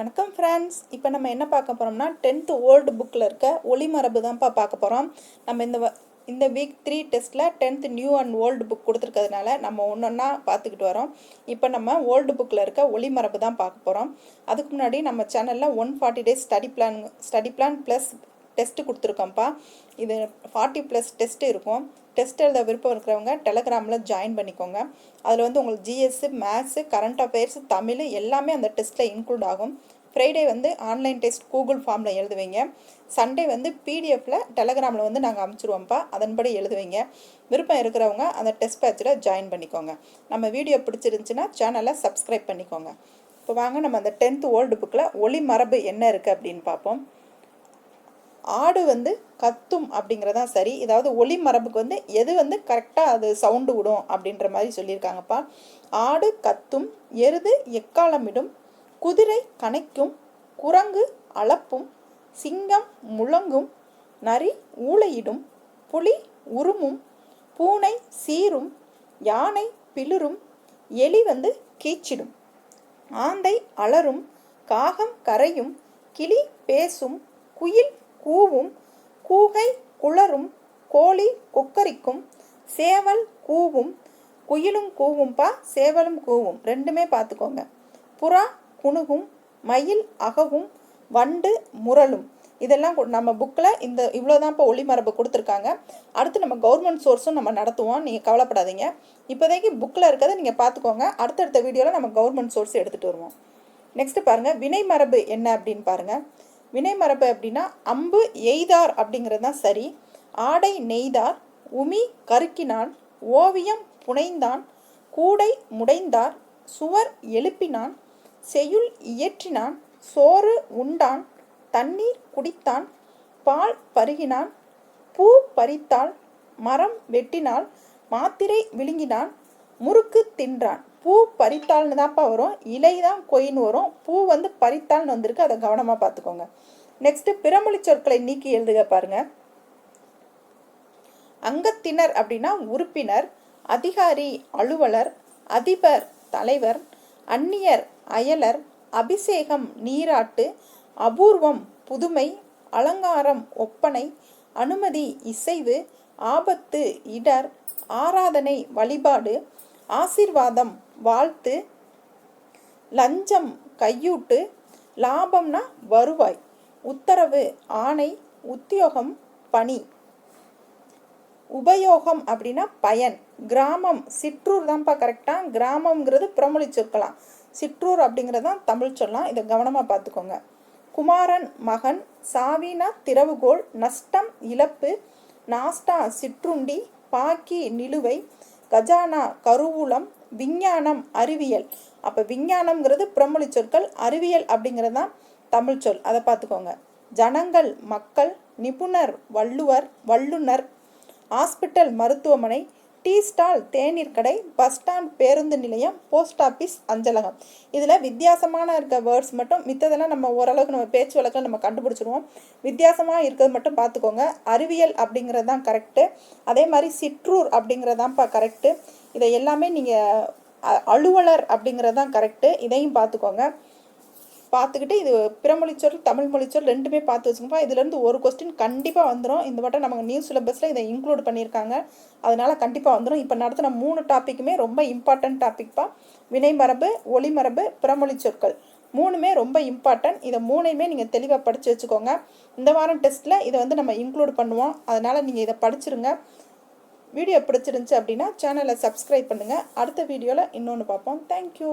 வணக்கம் ஃப்ரெண்ட்ஸ் இப்போ நம்ம என்ன பார்க்க போகிறோம்னா டென்த்து ஓல்டு புக்கில் இருக்க ஒளிமரபு தான்ப்பா பார்க்க போகிறோம் நம்ம இந்த வ- இந்த வீக் த்ரீ டெஸ்ட்டில் tenth new and old book கொடுத்துருக்கிறதுனால நம்ம ஒன்று ஒன்றா பார்த்துக்கிட்டு வரோம். இப்போ நம்ம ஓல்டு புக்கில் இருக்க ஒளிமரபு தான் பார்க்க போகிறோம் அதுக்கு முன்னாடி நம்ம சேனலில் one forty days study plan study plan plus test கொடுத்துருக்கோம்ப்பா. இது ஃபார்ட்டி ப்ளஸ் டெஸ்ட் இருக்கும். டெஸ்ட் எழுத விருப்பம் இருக்கிறவங்க டெலகிராமில் ஜாயின் பண்ணிக்கோங்க. அதில் வந்து உங்களுக்கு GS maths current affairs Tamil எல்லாமே அந்த டெஸ்ட்டில் இன்க்ளூட் ஆகும். ஃப்ரைடே வந்து ஆன்லைன் டெஸ்ட் கூகுள் ஃபார்மில் எழுதுவீங்க. சண்டே வந்து பிடிஎஃப்பில் டெலகிராமில் வந்து நாங்கள் அமுச்சிருவோம்ப்பா. அதன்படி எழுதுவீங்க. விருப்பம் இருக்கிறவங்க அந்த டெஸ்ட் பேட்சில் ஜாயின் பண்ணிக்கோங்க. நம்ம வீடியோ பிடிச்சிருந்துச்சின்னா சேனலை சப்ஸ்கிரைப் பண்ணிக்கோங்க. இப்போ வாங்க நம்ம அந்த டென்த்து ஓல்டு புக்கில் ஒளி மரபு என்ன இருக்குது அப்படின்னு பார்ப்போம். ஆடு வந்து கத்தும் அப்படிங்கிறதா சரி. இதாவது ஒளி மரபுக்கு வந்து எது வந்து கரெக்டாக அது சவுண்டு விடும் அப்படின்ற மாதிரி சொல்லியிருக்காங்கப்பா. ஆடு கத்தும் எருது எக்காலமிடும் குதிரை கனைக்கும் குரங்கு அளப்பும் சிங்கம் முழங்கும் நரி ஊளையிடும் புலி உருமும் பூனை சீரும் யானை பிளிரும் எலி வந்து கீச்சிடும் ஆந்தை அலறும் காகம் கரையும் கிளி பேசும் குயில் கூவும் கூகை குளரும் கோழி கொக்கரிக்கும் சேவல் கூவும் குயிலும் கூவும்பா சேவலும் கூவும். ரெண்டுமே பார்த்துக்கோங்க. புறா குணுகும் மயில் அகவும் வண்டு முரளும் இதெல்லாம் நம்ம புக்கில் இந்த இவ்வளோதான்ப்பா ஒளிமரபு கொடுத்துருக்காங்க. அடுத்து நம்ம கவர்மெண்ட் சோர்ஸும் நம்ம நடத்துவோம். நீங்கள் கவலைப்படாதீங்க. இப்போதைக்கு புக்கில் இருக்கிறத நீங்கள் பார்த்துக்கோங்க. அடுத்தடுத்த வீடியோவில் நம்ம கவர்மெண்ட் சோர்ஸ் எடுத்துகிட்டு வருவோம். நெக்ஸ்ட்டு பாருங்கள் வினை மரபு என்ன அப்படின்னு பாருங்கள் வினைமரபு அப்படின்னா அம்பு எய்தார் அப்படிங்கிறது தான் சரி. ஆடை நெய்தார் உமி கருக்கினான் ஓவியம் புனைந்தான் கூடை முடைந்தார் சுவர் எழுப்பினான் செய்யுள் இயற்றினான் சோறு உண்டான் தண்ணீர் குடித்தான் பால் பருகினான் பூ பறித்தாள் மரம் வெட்டினாள் மாத்திரை விழுங்கினான் முறுக்கு தின்றான். பூ பறித்தாள்னு தான்ப்பா வரும். இலை தான் கொயின்னு வரும். பூ வந்து பறித்தாள்னு வந்திருக்கு. அதை கவனமாக பார்த்துக்கோங்க. நெக்ஸ்ட் பிறமொழி சொற்களை நீக்கி எழுதுக பாருங்க. அங்கத்தினர் அப்படின்னா உறுப்பினர் அதிகாரி அலுவலர் அதிபர் தலைவர் அந்நியர் அயலர் அபிஷேகம் நீராட்டு அபூர்வம் புதுமை அலங்காரம் ஒப்பனை அனுமதி இசைவு ஆபத்து இடர் ஆராதனை வழிபாடு ஆசீர்வாதம் வாழ்த்து. லஞ்சம் கையூட்டு லாபம்னா வருவாய். உத்தரவு ஆணை உத்தியோகம் பணி. உபயோகம் அப்படின்னா பயன். கிராமம் சிற்றூர் தான்ப்பா கரெக்டாக கிராமம்ங்கிறது பிரமொழி சொற்கலாம் சிற்றூர் அப்படிங்கிறது தான் தமிழ் சொல்லலாம் இதை கவனமாக பார்த்துக்கோங்க. குமாரன் மகன் சாவினா திறவுகோல் நஷ்டம் இழப்பு நாஸ்டா சிற்றுண்டி பாக்கி நிலுவை கஜானா கருவூலம் விஞ்ஞானம் அறிவியல். அப்போ விஞ்ஞானம்ங்கிறது பிரமொழி சொற்கள் அறிவியல் அப்படிங்கிறது தான் தமிழ் சொல். அதை பார்த்துக்கோங்க. ஜனங்கள் மக்கள் நிபுணர் வள்ளுவர் வல்லுனர் ஹாஸ்பிட்டல் மருத்துவமனை டீ ஸ்டால் தேநீர் கடை பஸ் ஸ்டாண்ட் பேருந்து நிலையம் போஸ்ட் ஆஃபீஸ் அஞ்சலகம். இதில் வித்தியாசமான இருக்க வேர்ட்ஸ் மட்டும் மித்ததெல்லாம் நம்ம ஓரளவுக்கு நம்ம பேச்சு வழக்கில் நம்ம கண்டுபிடிச்சிருவோம். வித்தியாசமாக இருக்கிறது மட்டும் பார்த்துக்கோங்க அறிவியல் அப்படிங்கிறது தான் கரெக்டு அதே மாதிரி சிற்றூர் அப்படிங்கிறது தான்ப்பா கரெக்டு இதை எல்லாமே நீங்கள் அலுவலர் அப்படிங்கிறது தான் கரெக்டு இதையும் பார்த்துக்கோங்க பார்த்துக்கிட்டு இது பிறமொழிச்சொல் தமிழ் மொழிச்சொல் ரெண்டுமே பார்த்து வச்சுக்கோப்பா இதுலேருந்து ஒரு கொஸ்டின் கண்டிப்பாக வந்துடும் இந்த வட்டம் நமக்கு நியூ சிலபஸில் இதை இன்க்ளூட் பண்ணியிருக்காங்க. அதனால் கண்டிப்பாக வந்துடும் இப்போ நடத்தின மூணு டாப்பிக்குமே ரொம்ப இம்பார்ட்டன்ட் டாபிக்ப்பா வினைமரபு ஒளிமரபு பிறமொழி சொற்கள். மூணுமே ரொம்ப இம்பார்ட்டன்ட் இதை மூணையுமே நீங்கள் தெளிவாக படித்து வச்சுக்கோங்க. இந்த வாரம் டெஸ்ட்டில் இதை வந்து நம்ம இன்க்ளூட் பண்ணுவோம். அதனால் நீங்கள் இதை படிச்சிருங்க. வீடியோ பிடிச்சிருந்துச்சு அப்படின்னா சேனலை சப்ஸ்கிரைப் பண்ணுங்கள் அடுத்த வீடியோவில் இன்னொன்று பார்ப்போம். தேங்க்யூ